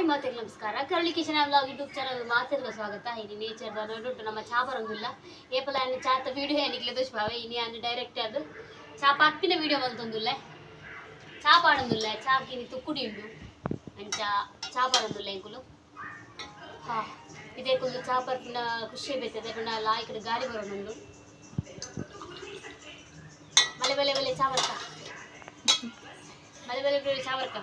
Hi ನಮಸ್ಕಾರ. ಕರಳಿ Kishan blog YouTube channel ಮಾತೆರ್ಗ ಸ್ವಾಗತ. ಇನಿ ನೇಚರ್ ನೋಡುಂಟು ನಮ್ಮ ಚಾ ಏಪಲ ಅನ್ನ ಚಾತ ವಿಡಿಯೋ ಏನಿಕ್ಲೆ ದುಷ್ಭಾವೆ ಇನಿ ಅನ್ನ ಡೈರೆಕ್ಟ್ ಅದು. ಚಾ ಪತ್ತಿನ ವೀಡಿಯೋ ಬಂತೊಂದುಲ್ಲೆ ಚಾ ಪಾಡೊಂದುಲ್ಲ ಚಾ ಕಿನಿ ತುಕ್ಕುಡಿ ಉಂಡು ಅಂಚ ಚಾ ಪಾಡೊಂದುಲ್ಲ ಎಂಕುಲು. ಹಾ, ಇದೇ ಕುಂದು ಚಾ ಪತ್ತಿನ ಖುಷಿ ಬೇತದೆ ಪುಂಡ ಅಲ್ಲ ಈ ಕಡೆ ಗಾಡಿ ಬರೋಣುಂಡು ಮಲೆ ಬೆಲೆ ಬೆಲೆ ಚಾ ಬರ್ತಾ ಮಲೆ ಬೆಲೆ ಚಾ ಬರ್ತಾ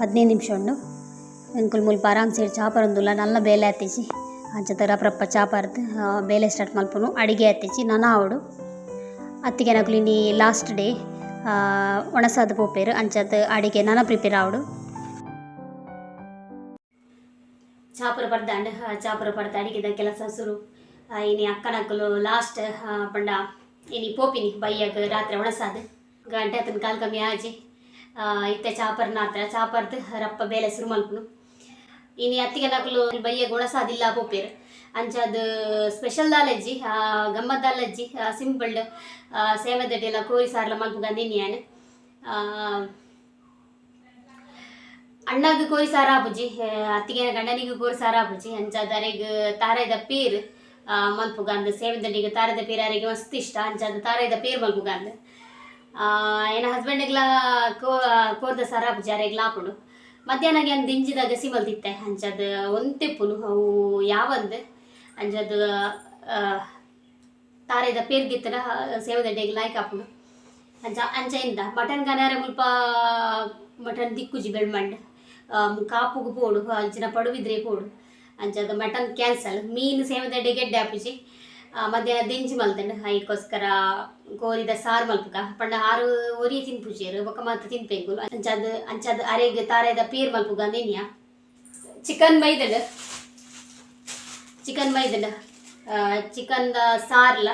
ಹದಿನೈದು ನಿಮಿಷ ಉಂಡು. ಎಂಕುಲು ಮುಲ್ಪ ಆರಾಮ್ ಸೇರಿ ಚಾಪರ್ ಪರಂದುಲ್ಲ ನಲ್ಲ ಬೇಲೆ ಹತ್ತಿಸಿ ಅಂಚ ರಪ್ರಪ್ಪ ಚಾ ಪರ್ದು ಬೇಲೆ ಸ್ಟಾರ್ಟ್ ಮಲ್ಪುನು. ಅಡಿಗೆ ಹತ್ತಿಸಿ ನನ ಅವಳು ಅತ್ತಿಗೆ ನಕುಲು ಇನ್ನಿ ಲಾಸ್ಟ್ ಡೇ ಒಣಸಾದ ಪೋಪೇರು ಅಂಚದ ಅಡಿಗೆ ನನ ಪ್ರಿಪೇರ್ ಆವಡು. ಚಾಪುರ ಪಡ್ದಾಂಡ್ ಚಾಪರ್ ಪಡ್ದ ಅಡಿಗೆದ ಕೆಲಸ ಸುರು. ಇನಿ ಅಕ್ಕನಕ್ಕಲು ಲಾಸ್ಟ್ ಪಂಡ ಇನಿ ಪೋಪಿನಿ, ಬೈಯಾಗ ರಾತ್ರಿ ಒಣಸಾದ. ಗಂಟೆ ಆತನ ಕಾಲ್ ಕಮ್ಮಿ ಆಜಿ. ಇತ್ತೆ ಚಾಪರ್ನ ಆತರ ಚಾಪರ್ದು ರಪ್ಪ ಬೇಲೆ ಸುರು ಮಲ್ಪುನು. ಇನಿ ಅತ್ತಿಗೆ ನಕಲು ಬೈಯಾಗ ಒಣಸಾದಿಲ್ಲ ಪೋಪೇರ್. ಅಂಚಾದ ಸ್ಪೆಷಲ್ ದಾಲಜ್ಜಿ ಗಮ್ಮತ್ ದಾಲಜ್ಜಿ ಸಿಂಪಲ್ ಸೇಮದಡ್ಡಿ ಎಲ್ಲ ಕೋರಿ ಸಾರ್ಲ ಮಲ್ಪು ಗಂದಿನಿಯಾನ್ ಅಣ್ಣಗ ಕೋರಿ ಸಾರ ಆಪುಜಿ ಅತ್ತಿಗೆ ಗಂಡನಿಗೂ ಕೋರಿ ಸಾರ ಆಪುಜಿ ಅಂಚಾದ ಅರೆಗ್ ತಾರೈದ ಪೀರ್ ಮಲ್ಪುಗಂದ್ ಸೇವೆದಡ್ಡಿಗೆ ತಾರದ ಪೀರ್ ಅರೆಗೆ ಮಸ್ತ್ ಇಷ್ಟ, ಅಂಚಾದ ತಾರೈದ ಪೇರ್ ಮಲ್ಪುಗಂದ್ ಏನ ಹಸ್ಬೆಂಡ್ಗ್ಲ ಕೋ ಕೋರ್ದ ಸರ ಜಾರೆಗ್ಲ ಹಾಕೊಂಡು. ಮಧ್ಯಾಹ್ನಗೆ ಒಂದು ದಿಂಜಿದ ಗಸಿ ಮಲ್ತಿತ್ತೆ ಅಂಚದ ಒಂತೆಪ್ಪುನು ಅವು ಯಾವಂದ್ ತಾರೆದ ತಾರೈದ ಪೇರ್ಗಿತ್ತನ ಸೇವೆದಡ್ಡಿಗೆ ಲಾಯ್ಕ್ ಹಾಕೊಂಡು. ಅಂಚ ಅಂಚೆಯಿಂದ ಮಟನ್ ಕನಾರ ಮುಲ್ಪ, ಮಟನ್ ದಿಕ್ಕುಜಿ ಬೆಳ್ಮಂಡ್ ಕಾಪುಗು ಪೋಡು, ಅಂಚಿನ ಪಡುವಿದ್ರೆ ಪೋಡು. ಅಂಚದ ಮಟನ್ ಕ್ಯಾನ್ಸಲ್, ಮೀನು ಸೇವದಡ್ಡೆ ಗೆಡ್ಡೆ ಹಾಪಿಸಿ ಮಧ್ಯಾಹ್ನ ದಿಂಜಿ ಮಲ್ತಂಡು ಐಕೋಸ್ಕರ ಗೋರಿದ ಸಾರು ಮಲ್ಪುಗ ಪಂಡ ಆರು ಒರಿ ತಿನ್ಪುಜೇರು ಬೊಕ್ಕ ಮಾತ್ರ ತಿನ್ಪೆಂಗು ಅಂಚಾದ ಅಂಚಾದ ಅರೆಗ್ ತಾರೆದ ಪೇರ್ ಮಲ್ಪುಗ ನೆನ್ಯ. ಚಿಕನ್ ಮೈದಡ್ ಚಿಕನ್ ಮೈದಡ್ ಚಿಕನ್ ಸಾರ್ಲ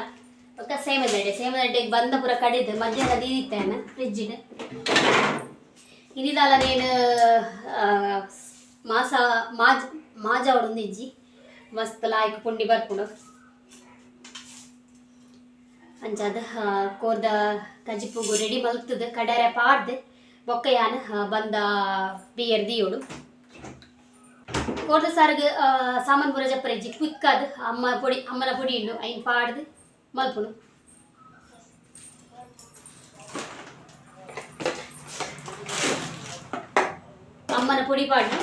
ಬೊಕ್ಕ ಸೇಮದಡ್ಡೆ ಸೇಮದಡ್ಡೆಗೆ ಬಂದ ಪೂರ ಕಡಿದು ಮಧ್ಯಾಹ್ನ ಇದಿತ್ತೇನೆ ಫ್ರಿಜ್ಜಿನ. ಇನ್ನಿದಾಲ ನೇನು ಮಾಸ, ಮಾಜ್, ಮಾಜ ಅವಡೊಂದು ಇಜ್ಜಿ. ಮಸ್ತ್ ಲಾಯ್ಕ ಪುಂಡಿ ಬರ್ಪುಡು. ಅಂಚಾದ ಕೋರ್ದ ಕಜಿಪುಗು ರೆಡಿ ಮಲ್ತದ ಕಡರೆ ಪಾಡ್ದು ಬೊಕ್ಕ ಯಾನ ಆ, ಬಂದ ಬಿಯರ್ ದಿಯೋಡು ಕೋರ್ದ ಸಾರ್ಗ್ ಸಾಮಾನ್ ಪೂರ ಜಪ್ಪರ ಇಜ್ಜಿ ಕ್ವಿಕ್ ಆದ್ ಅಮ್ಮ ಪೊಡಿ ಅಮ್ಮನ ಪೊಡಿ ಉಂಡು ಐನ್ ಪಾಡ್ದು ಮಲ್ಪುನು ಅಮ್ಮನ ಪುಡಿ ಪಾಡ್ದು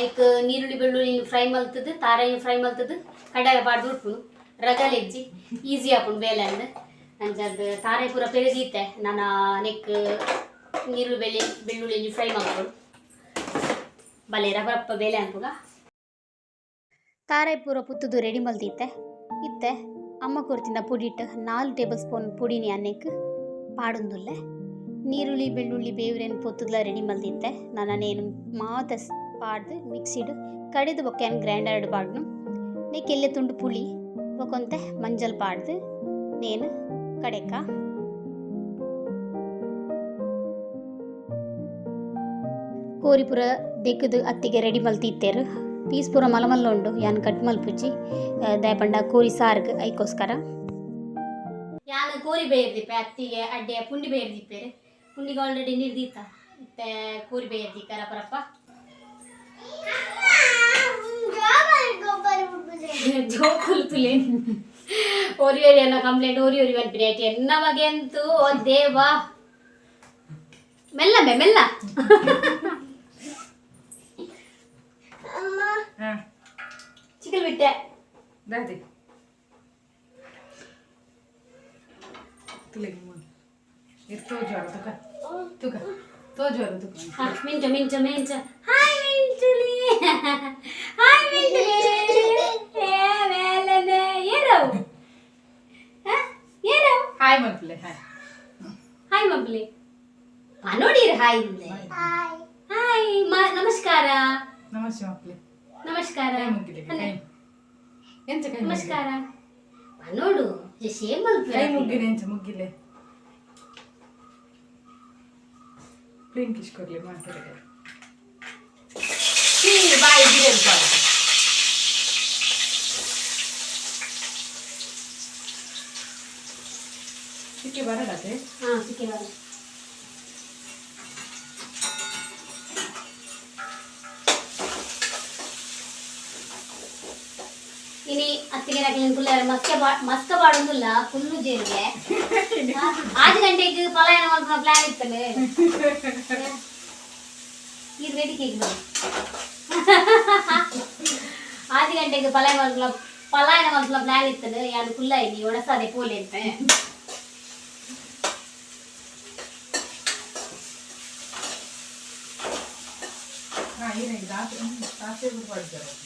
ಐಕ್ ನೀರುಳ್ಳಿ ಬೆಳ್ಳುಳ್ಳಿ ಫ್ರೈ ಮಲ್ತದ್ದು ತಾರಾಯಿ ಫ್ರೈ ಮಲ್ತದ್ದು ಕಡಾಯ ಪಾಡ್ದು ಉಟ್ಪುನು ರಗಲ್ ಎಜ್ಜಿ ಈಸಿ ಆಪುಂಡು ಬೇಲೆ ಅಂದ್ ಅಂಚದ್ ಸಾರೆ ಪೂರ ಪೆರೆದೀತೆ ನಾನು ನೆಕ್ ನೀರು ಬೆಳ್ಳಿ ಬೆಳ್ಳುಳ್ಳಿ ಫ್ರೈ ಮಾಡ್ಕೊಂಡು ಬಲೆ ರಬರಪ್ಪ ಬೇಲೆ ಅನ್ಪುಗ ತಾರಾಯಿ ಪೂರ ಪುತ್ತದು ರೆಡಿ ಮಲ್ತಿತ್ತೆ ಇತ್ತೆ ಅಮ್ಮ ಕೊರ್ತಿಂದ ಪುಡಿಟ್ಟು ನಾಲ್ಕು ಟೇಬಲ್ ಸ್ಪೂನ್ ಪುಡಿನಿ ಅನ್ನಕ್ಕೆ ಪಾಡೊಂದುಲ್ಲೆ ನೀರುಳ್ಳಿ ಬೆಳ್ಳುಳ್ಳಿ ಬೇವ್ರೇನು ಪೊತ್ತುದ್ಲ ರೆಡಿ ಮಲ್ತಿತ್ತೆ ನಾನೇನು ಮಾತ ಪಾಡ್ದು ಮಿಕ್ಸಿಡ್ ಕಡಿದು ಬೊಕ್ಕೇನು ಗ್ರೈಂಡರ್ ಪಾಡ್ನು ನೆಕ್ ಎಲ್ಲೆ ತುಂಡು ಪುಳಿ ಬೊಕೊಂತೆ ಮಂಜಲ್ ಪಾಡ್ದು ನೇನು ಕಡೆಕ? ಕೋರಿಪುರ ದೆಕ್ಕದು ಅತ್ತಿಗೆ ರೆಡಿ ಮಲ್ತಿತ್ತೇರು. ಪೀಸ್ ಪೂರ ಮಲಮಲ್ಲೊಂಡು ಯಾನ್ ಕಟ್ ಮಲ್ಪುಜಿ ದಯಪಂಡ ಕೋರಿ ಸಾರ್ಗ್ ಐಕೋಸ್ಕರ. ಯಾನ್ ಕೋರಿ ಬೇರ್ದಿಪ್ಪೆ ಅತ್ತಿಗೆ ಅಡ್ಡೆ ಪುಂಡಿ ಬೇರ್ದಿಪ್ಪೇರು ಪುಂಡಿಗೆ ಆಲ್ರೆಡಿ ನಿರ್ದೀತ ಮತ್ತೆ ಕೋರಿ ಬೇರ್ದಿಕ್ಕರ ಪರಪ್ಪ. ಜೋಕುಲ್ ತುಲೆ. ಓರಿ ಓರಿ ಅನ್ನೋ ಕಂಪ್ಲೇಂಟ್ ಓರಿ ಓರಿ ಬಂದ್ಬಿಡಿ ಆಯ್ತು ಎನ್ನ ಬಗೆ ಅಂತೂ ಓ ದೇವಾ ಮೆಲ್ಲ ಮೆಲ್ಲ. ಹಾಂ. ಚಿಕ್ಕಲ್ ಬಿಟ್ಟೆ. ದಾದಿ ತುಲೆಗೆ ಮೂರು. ಇದು ತೋಜುವಾರ ತುಕ. ತುಕ. ತೋಜುವಾರ ತುಕ. ಹಾ, ಮಿಂಚ ಮಿಂಚ ಮಿಂಚ. ಹಾಯ್ ಮಿಂಚುಲಿ ಹಾಯ್ ಮಿಂಚುಲಿ ಏ ಮೇಲನೆ ಏರವ್ ಹಾ ಏರವ್ ಹಾಯ್ ಮಲ್ಪಲೆ ಹಾಯ್ ಹಾಯ್ ಹಾಯ್ ನಮಸ್ಕಾರ. ನಮಸ್ಕಾರ. ಕೈ ಮುಗ್ಗಿಲೆ? ನಮಸ್ಕಾರ. ನೋಡು. ಸೇಮ್ ಕೈ ಮುಗ್ಗಿಲೆ ಎಂಚ ಮುಗ್ಗಿಲೆ ಪ್ರಿಂಕಿಶ್ ಕೊರ್ಲಿ ಮಾತಾಡಿದೆ ಬಾಯಿ ಗಿಡ ಸಿಕ್ಕಿ ಬರಡತೆ ಹಾ ಸಿಕ್ಕಿ ಬರ ಇನಿ ಅತ್ತಿಗೆ ರಾಕಲಿನ ಪುಲ್ಲ ಮಸ್ಕ ಬಾ ಮಸ್ಕ ಬಾಡೊಂದುಲ್ಲ ಫುಲ್ಲು ಜೇರಿಗೆ ಆರು ಗಂಟೆಗೆ ಪಲಾಯನ ಮಾಡ್ಕೊಂಡು ಪ್ಲಾನ್ ಇತ್ತಲ್ಲ ಇದು ರೆಡಿ ಕೇಕ್ ಆರು ಗಂಟೆಗೆ ಪಲಾಯನ ಮಾಡ್ಕೊಳ್ಳೋ ಪಲಾಯನ ಮಾಡ್ಕೊಳ್ಳೋ ಪ್ಲಾನ್ ಇತ್ತಲ್ಲ ಯಾರು ಕುಲ್ಲ ಇಲ್ಲಿ ಒಣಸಾದೆ ಪೋಲೆ ಅಂತ ಹಾ ಏನಾಗಿ ರಾತ್ರಿ ರಾತ್ರಿ ಬಿಟ್ಟು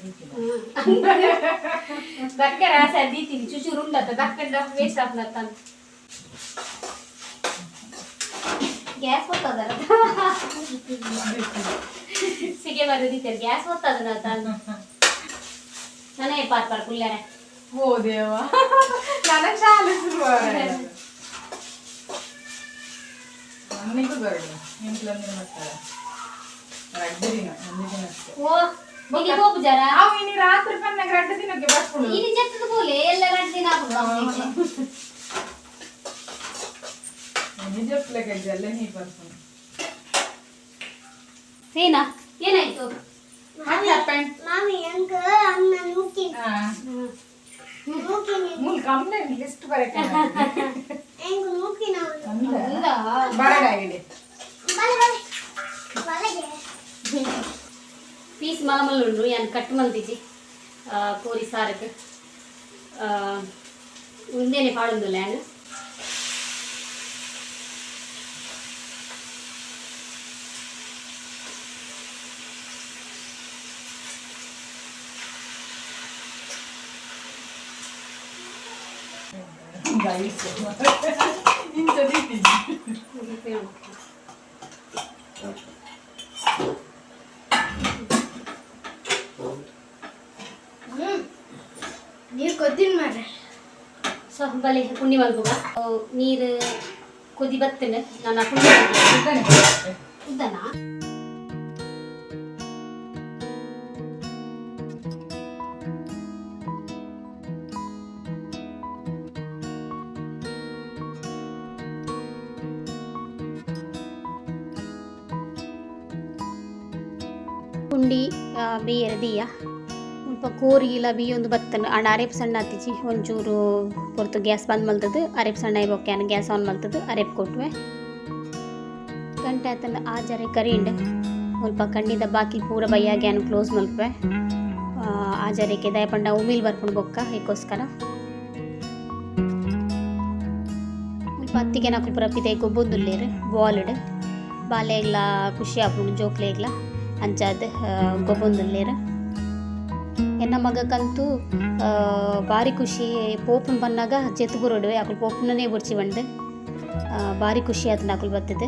ಸಕ್ಕರೆ ಹಾಕಿ ಅರ್ದಿಕ್ಕಿಲ್ಲ ದಕ್ಕರ ಸದ್ದೀತೀನಿ ಚುಚೂರು ಉಂಡತ್ತ ದಕ್ಕಂಡ ವೇಸ್ಟ್ ಆಗ್ಲತ್ತ ಗ್ಯಾಸ್ ಹೊತ್ತದರ ಸಿಗೆ ಬರೋದಿತ್ತೆ ಗ್ಯಾಸ್ ಹೊತ್ತದನ ತಂದು ನನಗೆ ಪಾತ್ ಪಾಡ್ ಕುಲ್ಯಾರ ಓ ದೇವ ನನ್ನ ಶಾಲೆ ಶುರು ನಮ್ಮನಿಗೂ ಬರಡು ಇಂಟ್ಲಂದ್ರೆ ಮಾಡ್ತಾರೆ ರಡ್ಡು ದಿನ ಒಂದು ದಿನ ಅಷ್ಟೇ ಓ ನಿಗೆ ಹೋಗು ಜರ ಅವು ಇನ್ನು ರಾತ್ರಿ ಪನ್ನಾಗ ರಡ್ಡು ದಿನಕ್ಕೆ ಬರ್ಸ್ಕೊಂಡು ಇದು ಜತ್ತದ ಬೋಲೆ ಎಲ್ಲ ಗಂಟೆ ದಿನ ಆಗ್ಬಿಡು ನಿಜ ಪ್ಲೇಟ್ ಎಲ್ಲ ನೀರು ಬರ್ಸ್ಕೊಂಡು ಸೇನಾ ಏನಾಯ್ತು What happened? Mami, ಹೆಂಗ ಅನ್ನ ನೂಕಿ ಆ, ನೂಕಿ ಮೂಲ್ ಕಂಪ್ಲೇಂಟ್ ಲಿಸ್ಟ್ ಬರಕ್ಕೆ ಉಂಡು ಯಾನ್ ಕಟ್ ಮಲ್ತಿಜಿ ಕೋರಿ ಸಾರಕ್ಕೆ ಉಂದೇನೆ ಪಾಡುಂದುಲ್ಲ ಯಾನ್ ಗೈಸ್ ನೀರು ಕೊದ್ದಿನ ಮಾರ್ರೆ ಸೊ ಬಲೆ ಪುಂಡಿ ಮಲ್ಗುವ ನೀರು ಕುದಿ ಬತ್ತನೆ ನಾನು ಪುಂಡಿ ಮಲ್ಗುವ ಇದ್ದಾನೆ ಬರುತ್ತೆ. ಉದ್ದನಾ ಪುಂಡಿ ಬೇಯರ ದಿಯ ಸ್ವಲ್ಪ ಕೋರಿ ಇಲ್ಲ ಬಿಯ್ಯೊಂದು ಬತ್ತನ ಅಣ್ಣ ಅರೆಪ್ ಸಣ್ಣ ಆತಿಜಿ ಒಂಚೂರು ಪೊರ್ತು ಗ್ಯಾಸ್ ಬಂದ್ ಮಲ್ತದ್ದು ಅರೆಪ್ ಸಣ್ಣ ಇರೋಕ್ಯಾನ ಗ್ಯಾಸ್ ಆನ್ ಮಲ್ತದ್ದು ಅರೆಪ್ ಕೊಟ್ವೆ. ಗಂಟೆ ಆತಂದ ಆ ಜರೆ ಕರಿಂಡ್. ಮುಲ್ಪ ಕಣ್ಣಿದ ಬಾಕಿ ಪೂರ ಬೈಯಾಗ್ಯಾನು ಕ್ಲೋಸ್ ಮಲ್ಪೆ ಆ ಜರೆಗೆ ದಯಪಂಡ ಉಮಿಲ್ ಬರ್ಕೊಂಡು ಬೊಕ್ಕ ಇದಕ್ಕೋಸ್ಕರ ಸ್ವಲ್ಪ ಹತ್ತಿಗೆ ನಾಲ್ಕು ಪೂರ ಪಿದೆ ಗೊಬ್ಬೊಂದುಲ್ಲೇರು ಬಾಲ್ಡ್ ಬಾಲೆಗ್ಲ ಖುಷಿ ಆಪುಂಡು ಜೋಕ್ಲೆಗ್ಲ ಅಂಚಾದ್ ಗೊಬ್ಬೊಂದುಲ್ಲೇರು ಎನ್ನ ಮಗಕ್ಕಂತೂ ಭಾರಿ ಖುಷಿ. ಪೋಪನ್ ಬಂದಾಗ ಜೆತ್ತು ಬರೋಡುವೆ ಅಕುಲು ಪೋಪನೇ ಬುರ್ಚಿ ಬಂದು. ಭಾರಿ ಖುಷಿ ಆಯ್ತು ಅಕುಲು ಬರ್ತದೆ.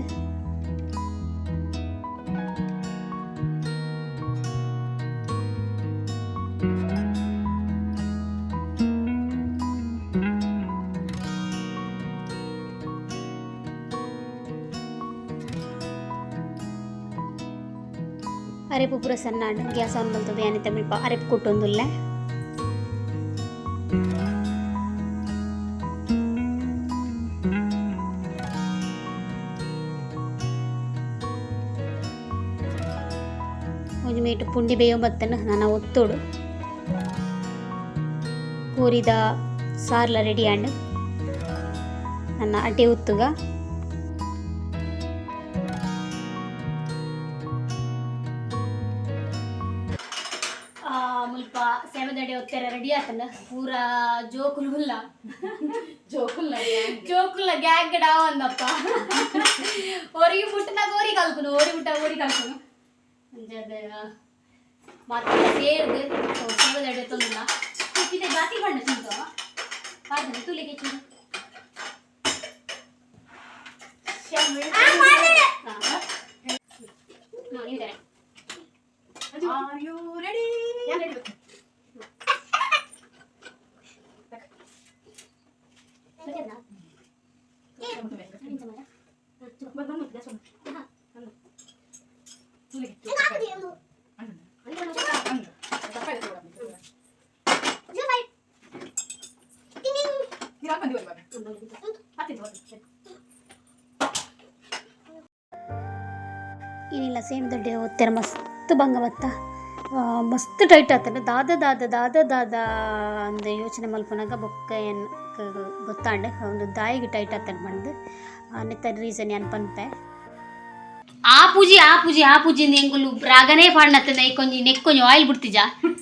ಅರೆಪು ಪೂರ ಸಣ್ಣ ಗ್ಯಾಸ್ ಆನ್ ಬಲ್ತದೆ ಏನಿತ್ತೆ ಮುಲ್ಪ ಅರೆಪು ಕೊಟ್ಟೊಂದುಲ್ಲೆ ಒಂಜಿ ಮೇಟು ಪುಂಡಿ ಬೇಯೋ ಬತ್ತನ ನಾನು ಒತ್ತೋಡು ಕೂರಿದ ಸಾರ್ಲ ರೆಡಿ ಆಂಡ್ ನನ್ನ ಅಡ್ಡೆ ಉತ್ತುಗ ಒತ್ತೆರ ರೆಡಿ ಆತನ ಪೂರ ಜೋಕುಲು ಹುಲ್ಲ ಜೋಕುಲ್ಲ ಜೋಕುಲ ಗ್ಯಾಂಗ್ ಡಾವ ಅಂದಪ್ಪ ಓರಿಗೆ ಮುಟ್ಟನಾಗ ಓರಿ ಕಲ್ಕುನು ಓರಿ ಮುಟ್ಟ ಓರಿ ಕಲ್ಕುನು ಅಂಜದ ಮತ್ತೆ ಸೇರ್ದು ಸೇವದಡಿ ತೊಂದಿಲ್ಲ ಇದೆ ಬಾಕಿ ಬಣ್ಣ ಚಿಂತು ಪಾಡ್ದು ತುಲಿಗೆ ಚಿಂತು ಹಾ ಇದೆ ಆರ್ ಯು ರೆಡಿ ಏನಿಲ್ಲ ಸೇಮ್ ದೊಡ್ಡ ಒತ್ತೆರ ಮಸ್ತ್ ಬಂಗ ಬತ್ತ ಆ, ಮಸ್ತ್ ಟೈಟ್ ಆತನ ದಾದ ದಾದ ದಾದ ದಾದ ಅಂದ ಯೋಚನೆ ಮಲ್ಪನಾಗ ಬೊಕ್ಕ ಏನು ಗೊತ್ತಾಂಡೆ ಒಂದು ದಾಯಿಗೆ ಟೈಟ್ ಆತನ ಬಂದು. ಅನ್ನತ ರೀಸನ್ ಏನು ಪನ್ಪೆ ಆ ಪೂಜಿ ಆ ಪೂಜಿ ಆ ಪೂಜಿ ಹೆಂಗುಲು ರಾಗನೇ ಪಾಡ್ನತ್ತದ. ಕೊಂಜಿ ನೆಕ್ ಕೊಂಜಿ ಆಯಿಲ್ ಬಿಡ್ತಿಜ.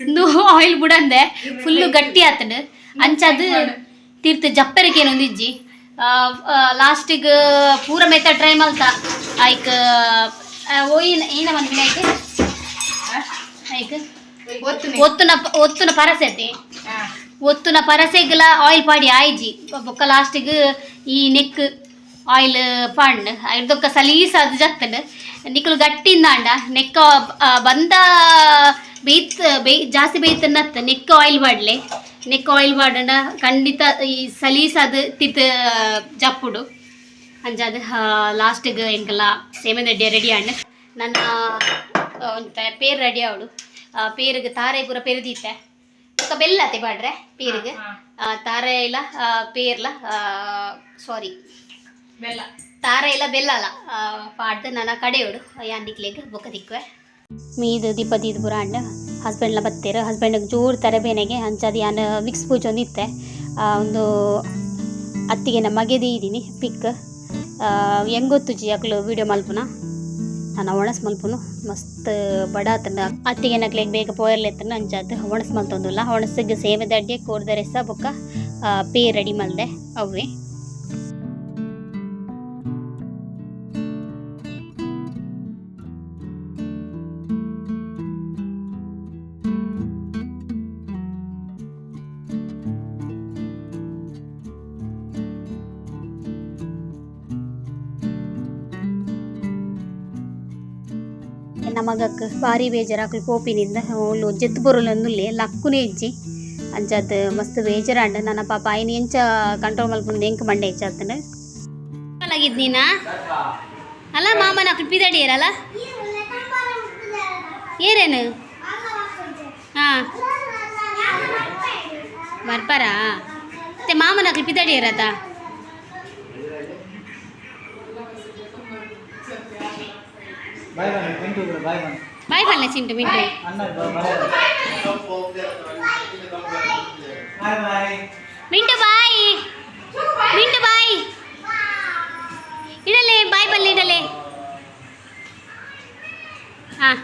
ಇಂದು ಆಯಿಲ್ ಬಿಡಂದೆ. ಫುಲ್ಲು ಗಟ್ಟಿ ಆತನ ಅಂಚದು ತೀರ್ಥ ಜಪ್ಪರಿಕೇನು ಒಂದಿಜ್ಜಿ. ಲಾಸ್ಟಿಗೆ ಪೂರ ಮೆತ್ತ ಟ್ರೈ ಮಲ್ತ. ಐಕ್ ಓ, ಏನ ಐಕ್ ಐಕ್ ಒತ್ತುನ. ಒತ್ತುನ ಪರಸೆತಿ. ಒತ್ತುನ ಪರಸೆಗ್ಲ ಆಯಿಲ್ ಪಾಡಿ ಆಯ್ಜಿ. ಬೊಕ್ಕ ಲಾಸ್ಟಿಗೆ ಈ ನೆಕ್ ಆಯಿಲ್ ಪಾಂಡ್ ಐದೊಕ್ಕ ಸಲೀಸ್ ಅದು ಜತ್ತಂಡ್ ನಿಕ್ಕಲು ಗಟ್ಟಿಂದಾಂಡ ನೆಕ್ಕ ಬಂದ ಬೇಯ್ತ್ ಬೇಯ್ ಜಾಸ್ತಿ ಬೇಯ್ತನ್ನತ್ತ ನೆಕ್ ಆಯಿಲ್ ಪಾಡ್ಲೆ ನೆಕ್ ಆಯಿಲ್ ಪಾಡಂಡ ಖಂಡಿತ ಈ ಸಲೀಸ್ ಅದು ತಿತ್ ಜಪ್ಪುಡು. ಅಂಜಾದ ಲಾಸ್ಟಿಗೆ ಎಂಕಲ್ಲ ಸೇಮೆ ದಡ್ಡಿ ರೆಡಿ ಆಂಡ್. ನನ್ನ ಒಂತ ಪೇರ್ ರೆಡಿ ಅವಳು ಪೇರಿಗೆ ತಾರೆ ಪೂರ ಪೆರದೀತೆ ఒక ಬೆಲ್ಲ ಅತ್ತೆ ಬಾಡ್ರೆ ಪೇರಿಗೆ. ತಾರೆ ಇಲ್ಲ ಪೇರ್ಲ ಸಾರಿ ಬೆಲ್ಲ. ತಾರೆ ಇಲ್ಲ ಬೆಲ್ಲ ಅಲ್ಲ. ಪಾಡ್ದು ನನ್ನ ಕಡೆಯೋಡು. ಯಾಂದಿಕ್ಲೆಗ್ ಬೊಕ್ಕ ದಿಕ್ಕುವೆ ಮೀದು ದೀಪ ದೀದ್ ಪೂರ ಅಂಡ ಹಸ್ಬೆಂಡ್ಲ ಬತ್ತೇರು. ಹಸ್ಬೆಂಡಿಗೆ ಜೋರು ತರಬೇನೆಗೆ ಅಂಚಾದ ಯಾನ ವಿಕ್ಸ್ ಪೂಜೆ ಒಂದಿತ್ತೆ ಇತ್ತೆ. ಒಂದು ಅತ್ತಿಗೆ ನಮ್ಮ ಮಗೆದಿ ಇದ್ದೀನಿ ಪಿಕ್. ಹೆಂಗೊತ್ತು ಜಿ ಅಕ್ಳು ವಿಡಿಯೋ ಮಲ್ಪುನ? ನಾನು ಒಣಸ್ ಮಲ್ಪುನು ಮಸ್ತ್ ಬಡ ಆತನ ಅತ್ತಿಗೆ ನಕ್ಲೆ ಬೇಗ ಪೋಯರ್ಲೆತ್ತನ ಅಂಚಾತ ಒಣಸ್ ಮಲ್ತೊಂದುಲ್ಲ ಒಣಸಿಗೆ ಸೇವೆ ದಡ್ಡಿ ಕೋರ್ದರೆ ಬೊಕ್ಕ ಪೇ ರೆಡಿ ಮಲ್ದೆ ಅವೇ ನಮಗಕ್ಕೆ ಭಾರಿ ಬೇಜಾರಾಕ್ಲು ಪೋಪಿನಿಂದ ಅವಳು ಜೆತ್ತು ಬರೋಲ್ಲೊಂದುಲ್ಲೆ ಲಕ್ಕುನೆ ಇಜ್ಜಿ ಅಂಚದ್ ಮಸ್ತ್ ಬೇಜಾರಾಂಡ ನನ್ನ ಪಾಪ ಆಯ್ನ ಎಂಚ ಕಂಟ್ರೋಲ್ ಮಲ್ಪುಂದು ಎಂಕ್ ಮಂಡೆ ಹೆಚ್ಚಾತಂಡ ಆಗಿದ್ ನೀನಾ ಅಲ್ಲ ಮಾಮನ ಅಕ್ಲು ಪಿದಡಿಯರಲ್ಲ ಏರೇನು ಹಾಂ ಬರ್ಪಾರಾ ಮತ್ತೆ ಮಾಮನ ಅಕ್ಲು ಪಿದಡಿಯರತ್ತ ಬಾಯ್ ಬನ್ನಿ ಪಿಂಟು ಬಿಡು ಬಾಯ್ ಬನ್ನಿ ಬಾಯ್ ಬಲ್ಲೆ ಚಿಂಟು ಮಿಂಟು ಅನ್ನ ಬಾಯ್ ಬಾಯ್ ಬಾಯ್ ಮಿಂಟು ಬಾಯ್ ಮಿಂಟು ಬಾಯ್ ಇಡಲೆ ಬಾಯ್ ಬಲ್ಲೆ ಇಡಲೆ ಹಾಂ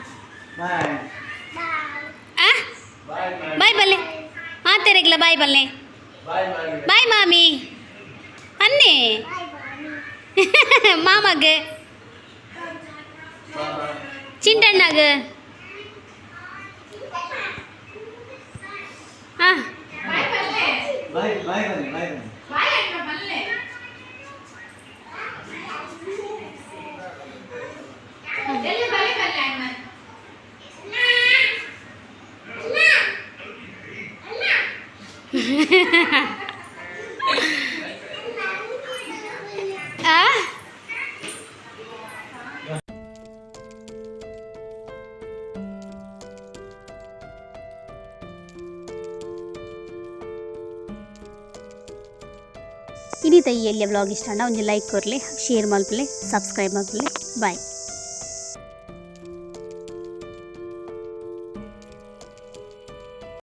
ಬಾಯ್ ಆ ಬಾಯ್ ಬಲ್ಲೆ ಮಾತಾಡಿಗ್ಲ ಬಾಯ್ ಬಲ್ಲೆ ಬಾಯ್ ಮಾಮಿ ಅನ್ನೆ ಮಾಮಗ சிண்டண்ணாக்கு ஆ Ha ha ha ha. ಇನ್ನಿತ ಈ ಎಲ್ಲಿಯ ವ್ಲಾಗ್ ಇಷ್ಟ ಒಂದು ಲೈಕ್ ಕೊರಲಿ ಶೇರ್ ಮಲ್ಪಲೆ ಸಬ್ಸ್ಕ್ರೈಬ್ ಮಲ್ಪಲೆ ಬಾಯ್